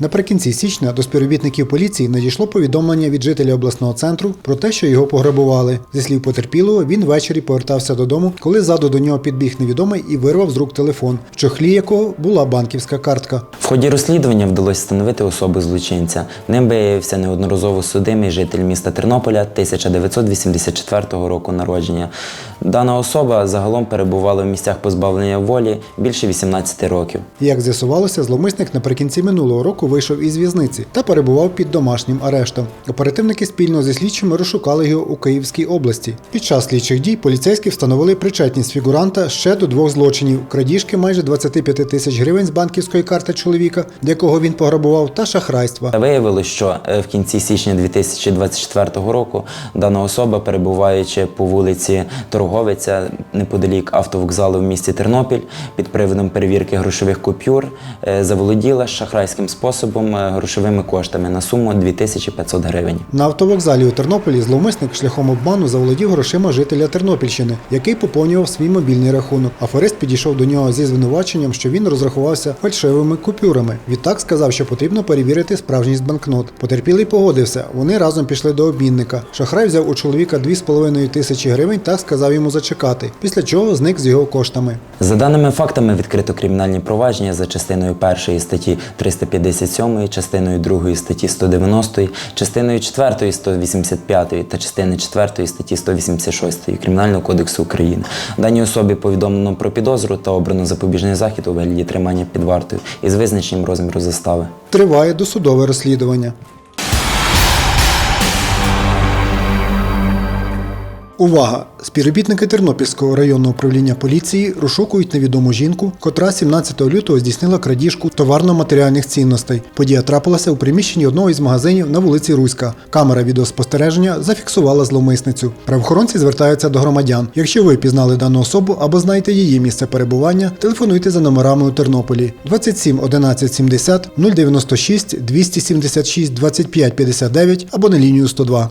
Наприкінці січня до співробітників поліції надійшло повідомлення від жителя обласного центру про те, що його пограбували. Зі слів потерпілого, він ввечері повертався додому, коли ззаду до нього підбіг невідомий і вирвав з рук телефон, в чохлі якого була банківська картка. В ході розслідування вдалося встановити особу злочинця. Ним виявився неодноразово судимий житель міста Тернополя 1984 року народження. Дана особа загалом перебувала в місцях позбавлення волі більше 18 років. Як з'ясувалося, зловмисник наприкінці минулого року вийшов із в'язниці та перебував під домашнім арештом. Оперативники спільно зі слідчими розшукали його у Київській області. Під час слідчих дій поліцейські встановили причетність фігуранта ще до двох злочинів: крадіжки майже 25 тисяч гривень з банківської карти чоловіка, якого він пограбував, та шахрайства. Виявилось, що е, в кінці січня 2024 року дана особа, перебуваючи по вулиці Торговиця неподалік автовокзалу в місті Тернопіль, під приводом перевірки грошових купюр, е, заволоділа шахрайським способом е, грошовими коштами на суму 2500 гривень. На автовокзалі у Тернополі зловмисник шляхом обману заволодів грошима жителя Тернопільщини, який поповнював свій мобільний рахунок. Аферист підійшов до нього зі звинуваченням, що він розрахувався фальшивими купюрами. Відтак сказав, що потрібно перевірити справжність банкнот. Потерпілий погодився. Вони разом пішли до обмінника. Шахрай взяв у чоловіка 2,5 тисячі гривень та сказав йому зачекати, після чого зник з його коштами. За даними фактами, відкрито кримінальні провадження за частиною 1 статті 357, частиною 2 статті 190, частиною 4 185 та частиною 4 статті 186 Кримінального кодексу України. Даній особі повідомлено про підозру та обрано запобіжний захід у вигляді тримання під вартою із визначенням розміру застави. Триває досудове розслідування. Увага! Співробітники Тернопільського районного управління поліції розшукують невідому жінку, котра 17 лютого здійснила крадіжку товарно-матеріальних цінностей. Подія трапилася у приміщенні одного із магазинів на вулиці Руська. Камера відеоспостереження зафіксувала зловмисницю. Правоохоронці звертаються до громадян. Якщо ви пізнали дану особу або знаєте її місце перебування, телефонуйте за номерами у Тернополі 27 11 70 096 276 25 59 або на лінію 102.